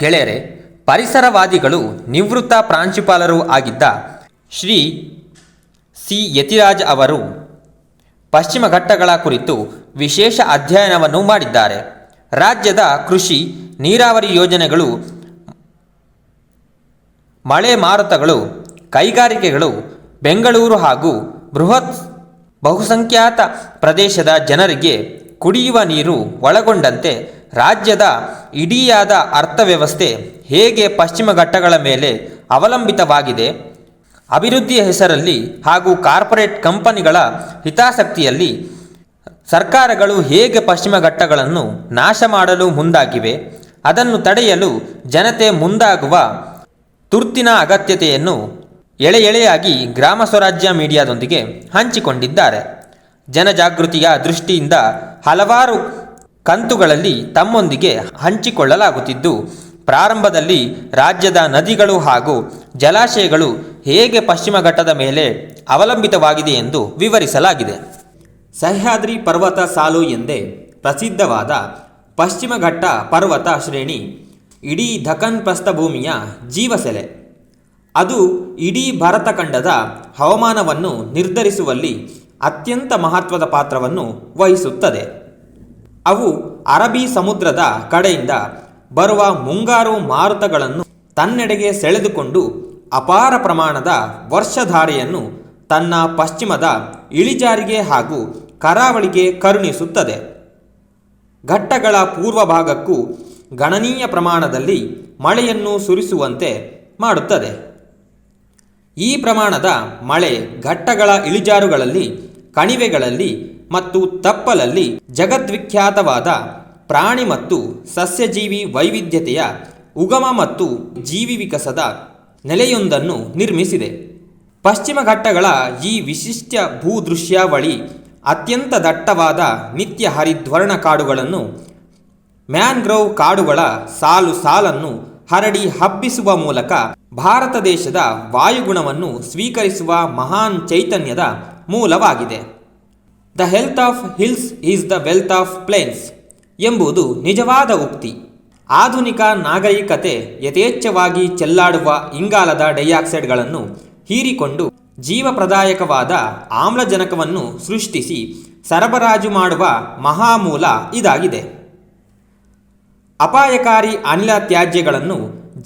ಗೆಳೆಯರೆ, ಪರಿಸರವಾದಿಗಳು ನಿವೃತ್ತ ಪ್ರಾಂಶುಪಾಲರೂ ಆಗಿದ್ದ ಶ್ರೀ ಸಿ. ಯತಿರಾಜ್ ಅವರು ಪಶ್ಚಿಮ ಘಟ್ಟಗಳ ಕುರಿತು ವಿಶೇಷ ಅಧ್ಯಯನವನ್ನು ಮಾಡಿದ್ದಾರೆ. ರಾಜ್ಯದ ಕೃಷಿ, ನೀರಾವರಿ ಯೋಜನೆಗಳು, ಮಳೆ ಮಾರುತಗಳು, ಕೈಗಾರಿಕೆಗಳು ಬೆಂಗಳೂರು ಹಾಗೂ ಬೃಹತ್ ಬಹುಸಂಖ್ಯಾತ ಪ್ರದೇಶದ ಜನರಿಗೆ ಕುಡಿಯುವ ನೀರು ಒಳಗೊಂಡಂತೆ ರಾಜ್ಯದ ಇಡೀಯಾದ ಅರ್ಥವ್ಯವಸ್ಥೆ ಹೇಗೆ ಪಶ್ಚಿಮ ಘಟ್ಟಗಳ ಮೇಲೆ ಅವಲಂಬಿತವಾಗಿದೆ ಅಭಿವೃದ್ಧಿಯ ಹೆಸರಲ್ಲಿ ಹಾಗೂ ಕಾರ್ಪೊರೇಟ್ ಕಂಪನಿಗಳ ಹಿತಾಸಕ್ತಿಯಲ್ಲಿ ಸರ್ಕಾರಗಳು ಹೇಗೆ ಪಶ್ಚಿಮ ಘಟ್ಟಗಳನ್ನು ನಾಶ ಮಾಡಲು ಮುಂದಾಗಿವೆ, ಅದನ್ನು ತಡೆಯಲು ಜನತೆ ಮುಂದಾಗುವ ತುರ್ತಿನ ಅಗತ್ಯತೆಯನ್ನು ಎಳೆ ಎಳೆಯಾಗಿ ಗ್ರಾಮ ಸ್ವರಾಜ್ಯ ಮೀಡಿಯಾದೊಂದಿಗೆ ಹಂಚಿಕೊಂಡಿದ್ದಾರೆ. ಜನಜಾಗೃತಿಯ ದೃಷ್ಟಿಯಿಂದ ಹಲವಾರು ಕಂತುಗಳಲ್ಲಿ ತಮ್ಮೊಂದಿಗೆ ಹಂಚಿಕೊಳ್ಳಲಾಗುತ್ತಿದ್ದು, ಪ್ರಾರಂಭದಲ್ಲಿ ರಾಜ್ಯದ ನದಿಗಳು ಹಾಗೂ ಜಲಾಶಯಗಳು ಹೇಗೆ ಪಶ್ಚಿಮ ಘಟ್ಟದ ಮೇಲೆ ಅವಲಂಬಿತವಾಗಿದೆ ಎಂದು ವಿವರಿಸಲಾಗಿದೆ. ಸಹ್ಯಾದ್ರಿ ಪರ್ವತ ಸಾಲು ಎಂದೇ ಪ್ರಸಿದ್ಧವಾದ ಪಶ್ಚಿಮ ಘಟ್ಟ ಪರ್ವತ ಶ್ರೇಣಿ ಇಡೀ ದಖನ್ ಪ್ರಸ್ಥಭೂಮಿಯ ಜೀವಸೆಲೆ. ಅದು ಇಡೀ ಭಾರತಖಂಡದ ಹವಾಮಾನವನ್ನು ನಿರ್ಧರಿಸುವಲ್ಲಿ ಅತ್ಯಂತ ಮಹತ್ವದ ಪಾತ್ರವನ್ನು ವಹಿಸುತ್ತದೆ. ಅವು ಅರಬ್ಬಿ ಸಮುದ್ರದ ಕಡೆಯಿಂದ ಬರುವ ಮುಂಗಾರು ಮಾರುತಗಳನ್ನು ತನ್ನೆಡೆಗೆ ಸೆಳೆದುಕೊಂಡು ಅಪಾರ ಪ್ರಮಾಣದ ವರ್ಷಧಾರೆಯನ್ನು ತನ್ನ ಪಶ್ಚಿಮದ ಇಳಿಜಾರಿಗೆ ಹಾಗೂ ಕರಾವಳಿಗೆ ಕರುಣಿಸುತ್ತದೆ. ಘಟ್ಟಗಳ ಪೂರ್ವ ಭಾಗಕ್ಕೂ ಗಣನೀಯ ಪ್ರಮಾಣದಲ್ಲಿ ಮಳೆಯನ್ನು ಸುರಿಸುವಂತೆ ಮಾಡುತ್ತದೆ. ಈ ಪ್ರಮಾಣದ ಮಳೆ ಘಟ್ಟಗಳ ಇಳಿಜಾರುಗಳಲ್ಲಿ, ಕಣಿವೆಗಳಲ್ಲಿ ಮತ್ತು ತಪ್ಪಲಲ್ಲಿ ಜಗದ್ವಿಖ್ಯಾತವಾದ ಪ್ರಾಣಿ ಮತ್ತು ಸಸ್ಯಜೀವಿ ವೈವಿಧ್ಯತೆಯ ಉಗಮ ಮತ್ತು ಜೀವಿ ವಿಕಸದ ನೆಲೆಯೊಂದನ್ನು ನಿರ್ಮಿಸಿದೆ. ಪಶ್ಚಿಮ ಘಟ್ಟಗಳ ಈ ವಿಶಿಷ್ಟ ಭೂದೃಶ್ಯಾವಳಿ ಅತ್ಯಂತ ದಟ್ಟವಾದ ನಿತ್ಯ ಹರಿದ್ವರ್ಣ ಕಾಡುಗಳನ್ನು, ಮ್ಯಾನ್ಗ್ರೋವ್ ಕಾಡುಗಳ ಸಾಲು ಸಾಲನ್ನು ಹರಡಿ ಹಬ್ಬಿಸುವ ಮೂಲಕ ಭಾರತ ದೇಶದ ವಾಯುಗುಣವನ್ನು ಸ್ವೀಕರಿಸುವ ಮಹಾನ್ ಚೈತನ್ಯದ ಮೂಲವಾಗಿದೆ. The health of hills is the wealth of plains ಎಂಬುದು ನಿಜವಾದ ಉಕ್ತಿ. ಆಧುನಿಕ ನಾಗರಿಕತೆ ಯಥೇಚ್ಛವಾಗಿ ಚೆಲ್ಲಾಡುವ ಇಂಗಾಲದ ಡೈಆಕ್ಸೈಡ್ಗಳನ್ನು ಹೀರಿಕೊಂಡು ಜೀವಪ್ರದಾಯಕವಾದ ಆಮ್ಲಜನಕವನ್ನು ಸೃಷ್ಟಿಸಿ ಸರಬರಾಜು ಮಾಡುವ ಮಹಾಮೂಲ ಇದಾಗಿದೆ. ಅಪಾಯಕಾರಿ ಅನಿಲ ತ್ಯಾಜ್ಯಗಳನ್ನು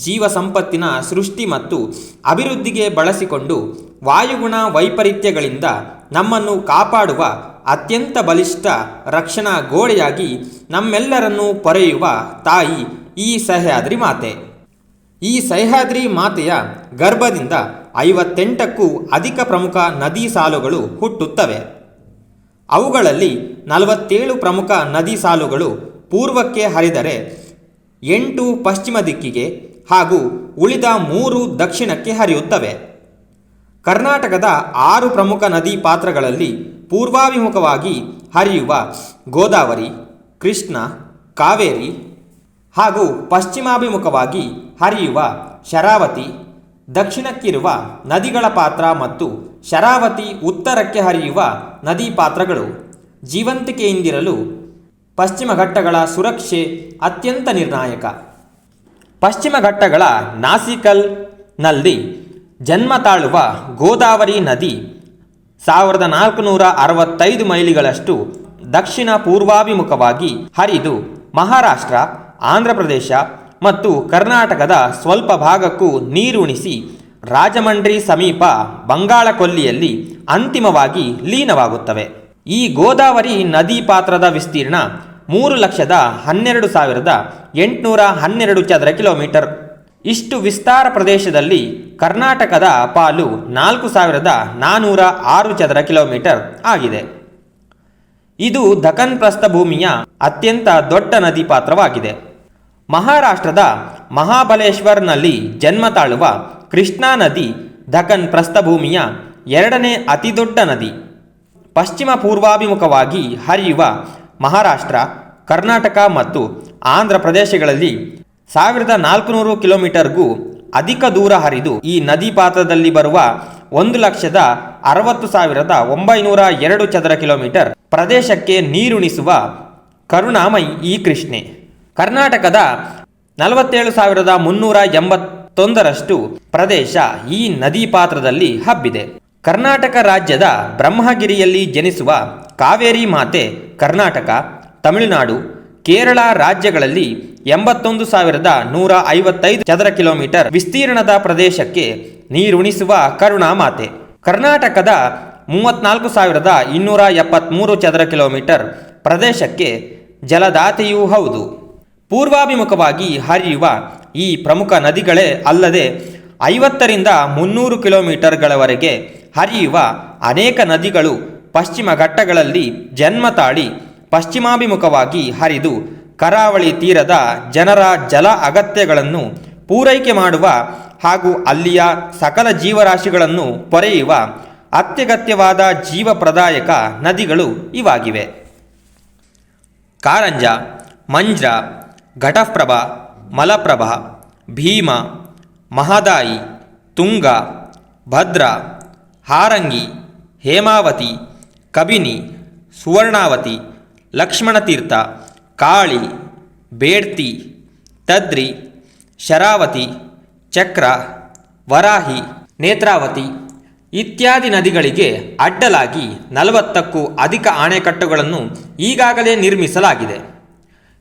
ಜೀವ ಸಂಪತ್ತಿನ ಸೃಷ್ಟಿ ಮತ್ತು ಅಭಿವೃದ್ಧಿಗೆ ಬಳಸಿಕೊಂಡು ವಾಯುಗುಣ ವೈಪರೀತ್ಯಗಳಿಂದ ನಮ್ಮನ್ನು ಕಾಪಾಡುವ ಅತ್ಯಂತ ಬಲಿಷ್ಠ ರಕ್ಷಣಾ ಗೋಡೆಯಾಗಿ ನಮ್ಮೆಲ್ಲರನ್ನು ಪೊರೆಯುವ ತಾಯಿ ಈ ಸಹ್ಯಾದ್ರಿ ಮಾತೆ. ಈ ಸಹ್ಯಾದ್ರಿ ಮಾತೆಯ ಗರ್ಭದಿಂದ ಐವತ್ತೆಂಟಕ್ಕೂ ಅಧಿಕ ಪ್ರಮುಖ ನದಿ ಸಾಲುಗಳು ಹುಟ್ಟುತ್ತವೆ. ಅವುಗಳಲ್ಲಿ ನಲವತ್ತೇಳು ಪ್ರಮುಖ ನದಿ ಸಾಲುಗಳು ಪೂರ್ವಕ್ಕೆ ಹರಿದರೆ ಎಂಟು ಪಶ್ಚಿಮ ದಿಕ್ಕಿಗೆ ಹಾಗೂ ಉಳಿದ ಮೂರು ದಕ್ಷಿಣಕ್ಕೆ ಹರಿಯುತ್ತವೆ. ಕರ್ನಾಟಕದ ಆರು ಪ್ರಮುಖ ನದಿ ಪಾತ್ರಗಳಲ್ಲಿ ಪೂರ್ವಾಭಿಮುಖವಾಗಿ ಹರಿಯುವ ಗೋದಾವರಿ, ಕೃಷ್ಣ, ಕಾವೇರಿ ಹಾಗೂ ಪಶ್ಚಿಮಾಭಿಮುಖವಾಗಿ ಹರಿಯುವ ಶರಾವತಿ, ದಕ್ಷಿಣಕ್ಕಿರುವ ನದಿಗಳ ಪಾತ್ರ ಮತ್ತು ಶರಾವತಿ ಉತ್ತರಕ್ಕೆ ಹರಿಯುವ ನದಿ ಪಾತ್ರಗಳು ಜೀವಂತಿಕೆಯಿಂದಿರಲು ಪಶ್ಚಿಮ ಘಟ್ಟಗಳ ಸುರಕ್ಷೆ ಅತ್ಯಂತ ನಿರ್ಣಾಯಕ. ಪಶ್ಚಿಮ ಘಟ್ಟಗಳ ನಾಸಿಕಲ್ನಲ್ಲಿ ಜನ್ಮ ತಾಳುವ ಗೋದಾವರಿ ನದಿ ಸಾವಿರದ ನಾಲ್ಕುನೂರ ಅರವತ್ತೈದು ಮೈಲಿಗಳಷ್ಟು ದಕ್ಷಿಣ ಪೂರ್ವಾಭಿಮುಖವಾಗಿ ಹರಿದು ಮಹಾರಾಷ್ಟ್ರ, ಆಂಧ್ರಪ್ರದೇಶ ಮತ್ತು ಕರ್ನಾಟಕದ ಸ್ವಲ್ಪ ಭಾಗಕ್ಕೂ ನೀರುಣಿಸಿ ರಾಜಮಂಡ್ರಿ ಸಮೀಪ ಬಂಗಾಳ ಕೊಲ್ಲಿಯಲ್ಲಿ ಅಂತಿಮವಾಗಿ ಲೀನವಾಗುತ್ತವೆ. ಈ ಗೋದಾವರಿ ನದಿ ಪಾತ್ರದ ವಿಸ್ತೀರ್ಣ ಮೂರು ಲಕ್ಷದ ಹನ್ನೆರಡು ಸಾವಿರದ ಎಂಟುನೂರ ಹನ್ನೆರಡು ಚದರ ಕಿಲೋಮೀಟರ್. ಇಷ್ಟು ವಿಸ್ತಾರ ಪ್ರದೇಶದಲ್ಲಿ ಕರ್ನಾಟಕದ ಪಾಲು ನಾಲ್ಕು ಸಾವಿರದ ನಾನ್ನೂರ ಆರು ಚದರ ಕಿಲೋಮೀಟರ್ ಆಗಿದೆ. ಇದು ದಖನ್ ಪ್ರಸ್ಥಭೂಮಿಯ ಅತ್ಯಂತ ದೊಡ್ಡ ನದಿ ಪಾತ್ರವಾಗಿದೆ. ಮಹಾರಾಷ್ಟ್ರದ ಮಹಾಬಲೇಶ್ವರ್ನಲ್ಲಿ ಜನ್ಮ ತಾಳುವ ಕೃಷ್ಣಾ ನದಿ ದಖನ್ ಪ್ರಸ್ಥಭೂಮಿಯ ಎರಡನೇ ಅತಿದೊಡ್ಡ ನದಿ. ಪಶ್ಚಿಮ ಪೂರ್ವಾಭಿಮುಖವಾಗಿ ಹರಿಯುವ ಮಹಾರಾಷ್ಟ್ರ, ಕರ್ನಾಟಕ ಮತ್ತು ಆಂಧ್ರ ಪ್ರದೇಶಗಳಲ್ಲಿ ಸಾವಿರದ ನಾಲ್ಕುನೂರು ಕಿಲೋಮೀಟರ್ಗೂ ಅಧಿಕ ದೂರ ಹರಿದು ಈ ನದಿ ಪಾತ್ರದಲ್ಲಿ ಬರುವ ಒಂದು ಲಕ್ಷದ ಅರವತ್ತು ಸಾವಿರದ ಒಂಬೈನೂರ ಎರಡು ಚದರ ಕಿಲೋಮೀಟರ್ ಪ್ರದೇಶಕ್ಕೆ ನೀರುಣಿಸುವ ಕರುಣಾಮಯಿ ಈ ಕೃಷ್ಣೆ. ಕರ್ನಾಟಕದ ನಲವತ್ತೇಳು ಸಾವಿರದ ಮುನ್ನೂರ ಎಂಬತ್ತೊಂದರಷ್ಟು ಪ್ರದೇಶ ಈ ನದಿ ಪಾತ್ರದಲ್ಲಿ ಹಬ್ಬಿದೆ. ಕರ್ನಾಟಕ ರಾಜ್ಯದ ಬ್ರಹ್ಮಗಿರಿಯಲ್ಲಿ ಜನಿಸುವ ಕಾವೇರಿ ಮಾತೆ ಕರ್ನಾಟಕ, ತಮಿಳುನಾಡು ಕೇರಳ ರಾಜ್ಯಗಳಲ್ಲಿ ಎಂಬತ್ತೊಂದು ಸಾವಿರದ ನೂರ ಐವತ್ತೈದು ಚದರ ಕಿಲೋಮೀಟರ್ ವಿಸ್ತೀರ್ಣದ ಪ್ರದೇಶಕ್ಕೆ ನೀರುಣಿಸುವ ಕರುಣಾ ಮಾತೆ. ಕರ್ನಾಟಕದ ಮೂವತ್ನಾಲ್ಕು ಸಾವಿರದ ಇನ್ನೂರ ಎಪ್ಪತ್ತ್ಮೂರು ಚದರ ಕಿಲೋಮೀಟರ್ ಪ್ರದೇಶಕ್ಕೆ ಜಲದಾತೆಯೂ ಹೌದು. ಪೂರ್ವಾಭಿಮುಖವಾಗಿ ಹರಿಯುವ ಈ ಪ್ರಮುಖ ನದಿಗಳೇ ಅಲ್ಲದೆ ಐವತ್ತರಿಂದ ಮುನ್ನೂರು ಕಿಲೋಮೀಟರ್ಗಳವರೆಗೆ ಹರಿಯುವ ಅನೇಕ ನದಿಗಳು ಪಶ್ಚಿಮ ಘಟ್ಟಗಳಲ್ಲಿ ಜನ್ಮ ತಾಳಿ ಪಶ್ಚಿಮಾಭಿಮುಖವಾಗಿ ಹರಿದು ಕರಾವಳಿ ತೀರದ ಜನರ ಜಲ ಅಗತ್ಯಗಳನ್ನು ಪೂರೈಕೆ ಮಾಡುವ ಹಾಗೂ ಅಲ್ಲಿಯ ಸಕಲ ಜೀವರಾಶಿಗಳನ್ನು ಪೊರೆಯುವ ಅತ್ಯಗತ್ಯವಾದ ಜೀವಪ್ರದಾಯಕ ನದಿಗಳು ಇವಾಗಿವೆ. ಕಾರಂಜ, ಮಂಜ್ರ, ಘಟಪ್ರಭಾ, ಮಲಪ್ರಭಾ, ಭೀಮ, ಮಹದಾಯಿ, ತುಂಗ, ಭದ್ರ, ಹಾರಂಗಿ, ಹೇಮಾವತಿ, ಕಬಿನಿ, ಸುವರ್ಣಾವತಿ ಲಕ್ಷ್ಮಣತೀರ್ಥ ಕಾಳಿ, ಬೇಡ್ತಿ, ತದ್ರಿ, ಶರಾವತಿ, ಚಕ್ರ, ವರಾಹಿ, ನೇತ್ರಾವತಿ ಇತ್ಯಾದಿ ನದಿಗಳಿಗೆ ಅಡ್ಡಲಾಗಿ ನಲವತ್ತಕ್ಕೂ ಅಧಿಕ ಅಣೆಕಟ್ಟುಗಳನ್ನು ಈಗಾಗಲೇ ನಿರ್ಮಿಸಲಾಗಿದೆ.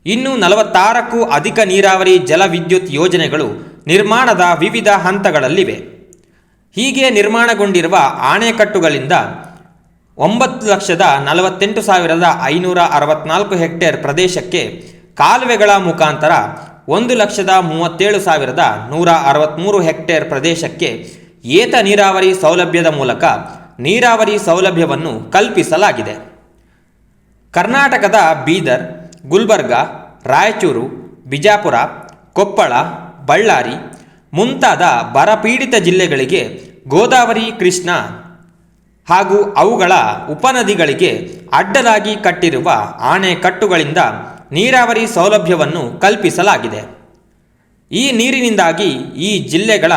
ಇನ್ನು ನಲವತ್ತಾರಕ್ಕೂ ಅಧಿಕ ನೀರಾವರಿ ಜಲವಿದ್ಯುತ್ ಯೋಜನೆಗಳು ನಿರ್ಮಾಣದ ವಿವಿಧ ಹಂತಗಳಲ್ಲಿವೆ. ಹೀಗೆ ನಿರ್ಮಾಣಗೊಂಡಿರುವ ಅಣೆಕಟ್ಟುಗಳಿಂದ ಒಂಬತ್ತು ಲಕ್ಷದ ನಲವತ್ತೆಂಟು ಸಾವಿರದ ಐನೂರ ಅರವತ್ನಾಲ್ಕು ಹೆಕ್ಟೇರ್ ಪ್ರದೇಶಕ್ಕೆ ಕಾಲುವೆಗಳ ಮುಖಾಂತರ ಒಂದು ಲಕ್ಷದ ಮೂವತ್ತೇಳು ಸಾವಿರದ ನೂರ ಅರವತ್ತ್ಮೂರು ಹೆಕ್ಟೇರ್ ಪ್ರದೇಶಕ್ಕೆ ಏತ ನೀರಾವರಿ ಸೌಲಭ್ಯದ ಮೂಲಕ ನೀರಾವರಿ ಸೌಲಭ್ಯವನ್ನು ಕಲ್ಪಿಸಲಾಗಿದೆ. ಕರ್ನಾಟಕದ ಬೀದರ್, ಗುಲ್ಬರ್ಗ, ರಾಯಚೂರು, ಬಿಜಾಪುರ, ಕೊಪ್ಪಳ, ಬಳ್ಳಾರಿ ಮುಂತಾದ ಬರಪೀಡಿತ ಜಿಲ್ಲೆಗಳಿಗೆ ಗೋದಾವರಿ ಕೃಷ್ಣ ಹಾಗೂ ಅವುಗಳ ಉಪನದಿಗಳಿಗೆ ಅಡ್ಡಲಾಗಿ ಕಟ್ಟಿರುವ ಆಣೆಕಟ್ಟುಗಳಿಂದ ನೀರಾವರಿ ಸೌಲಭ್ಯವನ್ನು ಕಲ್ಪಿಸಲಾಗಿದೆ. ಈ ನೀರಿನಿಂದಾಗಿ ಈ ಜಿಲ್ಲೆಗಳ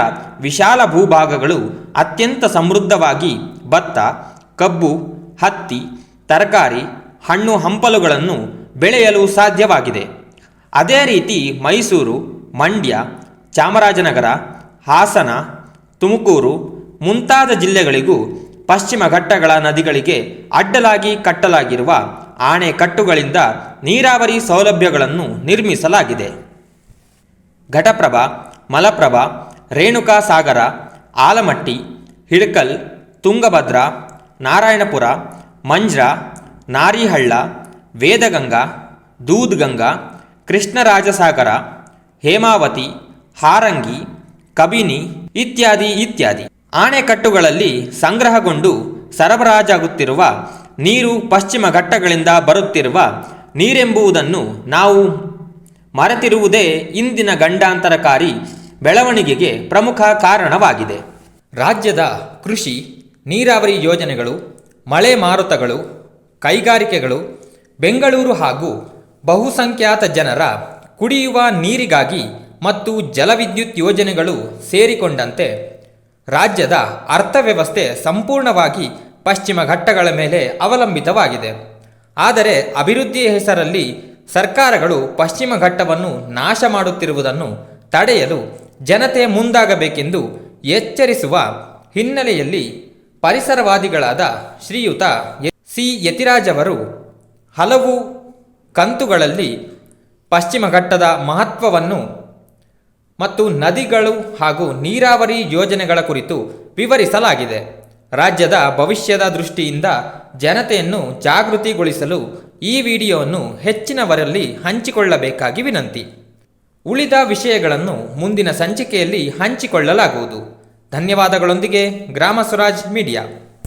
ವಿಶಾಲ ಭೂಭಾಗಗಳು ಅತ್ಯಂತ ಸಮೃದ್ಧವಾಗಿ ಭತ್ತ, ಕಬ್ಬು, ಹತ್ತಿ, ತರಕಾರಿ, ಹಣ್ಣು ಹಂಪಲುಗಳನ್ನು ಬೆಳೆಯಲು ಸಾಧ್ಯವಾಗಿದೆ. ಅದೇ ರೀತಿ ಮೈಸೂರು, ಮಂಡ್ಯ, ಚಾಮರಾಜನಗರ, ಹಾಸನ, ತುಮಕೂರು ಮುಂತಾದ ಜಿಲ್ಲೆಗಳಿಗೂ ಪಶ್ಚಿಮ ಘಟ್ಟಗಳ ನದಿಗಳಿಗೆ ಅಡ್ಡಲಾಗಿ ಕಟ್ಟಲಾಗಿರುವ ಆಣೆಕಟ್ಟುಗಳಿಂದ ನೀರಾವರಿ ಸೌಲಭ್ಯಗಳನ್ನು ನಿರ್ಮಿಸಲಾಗಿದೆ. ಘಟಪ್ರಭಾ, ಮಲಪ್ರಭಾ ರೇಣುಕಾ ಸಾಗರ ಆಲಮಟ್ಟಿ ಹಿಡ್ಕಲ್ ತುಂಗಭದ್ರ, ನಾರಾಯಣಪುರ, ಮಂಜ್ರ, ನಾರಿಹಳ್ಳ, ವೇದಗಂಗಾ, ದೂದ್ಗಂಗಾ, ಕೃಷ್ಣರಾಜಸಾಗರ, ಹೇಮಾವತಿ, ಹಾರಂಗಿ, ಕಬಿನಿ ಇತ್ಯಾದಿ ಇತ್ಯಾದಿ. ಆಣೆಕಟ್ಟುಗಳಲ್ಲಿ ಸಂಗ್ರಹಗೊಂಡು ಸರಬರಾಜಾಗುತ್ತಿರುವ ನೀರು ಪಶ್ಚಿಮ ಘಟ್ಟಗಳಿಂದ ಬರುತ್ತಿರುವ ನೀರೆಂಬುವುದನ್ನು ನಾವು ಮರೆತಿರುವುದೇ ಇಂದಿನ ಗಂಡಾಂತರಕಾರಿ ಬೆಳವಣಿಗೆಗೆ ಪ್ರಮುಖ ಕಾರಣವಾಗಿದೆ. ರಾಜ್ಯದ ಕೃಷಿ, ನೀರಾವರಿ ಯೋಜನೆಗಳು, ಮಳೆ ಮಾರುತಗಳು, ಕೈಗಾರಿಕೆಗಳು, ಬೆಂಗಳೂರು ಹಾಗೂ ಬಹುಸಂಖ್ಯಾತ ಜನರ ಕುಡಿಯುವ ನೀರಿಗಾಗಿ ಮತ್ತು ಜಲವಿದ್ಯುತ್ ಯೋಜನೆಗಳು ಸೇರಿಕೊಂಡಂತೆ ರಾಜ್ಯದ ಅರ್ಥವ್ಯವಸ್ಥೆ ಸಂಪೂರ್ಣವಾಗಿ ಪಶ್ಚಿಮ ಘಟ್ಟಗಳ ಮೇಲೆ ಅವಲಂಬಿತವಾಗಿದೆ. ಆದರೆ ಅಭಿವೃದ್ಧಿಯ ಹೆಸರಲ್ಲಿ ಸರ್ಕಾರಗಳು ಪಶ್ಚಿಮ ಘಟ್ಟವನ್ನು ನಾಶ ಮಾಡುತ್ತಿರುವುದನ್ನು ತಡೆಯಲು ಜನತೆ ಮುಂದಾಗಬೇಕೆಂದು ಎಚ್ಚರಿಸುವ ಹಿನ್ನೆಲೆಯಲ್ಲಿ ಪರಿಸರವಾದಿಗಳಾದ ಶ್ರೀಯುತ ಸಿ. ಯತಿರಾಜ್ ಅವರು ಹಲವು ಕಂತುಗಳಲ್ಲಿ ಪಶ್ಚಿಮ ಘಟ್ಟದ ಮಹತ್ವವನ್ನು ಮತ್ತು ನದಿಗಳು ಹಾಗೂ ನೀರಾವರಿ ಯೋಜನೆಗಳ ಕುರಿತು ವಿವರಿಸಲಾಗಿದೆ. ರಾಜ್ಯದ ಭವಿಷ್ಯದ ದೃಷ್ಟಿಯಿಂದ ಜನತೆಯನ್ನು ಜಾಗೃತಿಗೊಳಿಸಲು ಈ ವಿಡಿಯೋವನ್ನು ಹೆಚ್ಚಿನವರಲ್ಲಿ ಹಂಚಿಕೊಳ್ಳಬೇಕಾಗಿ ವಿನಂತಿ. ಉಳಿದ ವಿಷಯಗಳನ್ನು ಮುಂದಿನ ಸಂಚಿಕೆಯಲ್ಲಿ ಹಂಚಿಕೊಳ್ಳಲಾಗುವುದು. ಧನ್ಯವಾದಗಳೊಂದಿಗೆ ಗ್ರಾಮ ಸ್ವರಾಜ್ ಮೀಡಿಯಾ.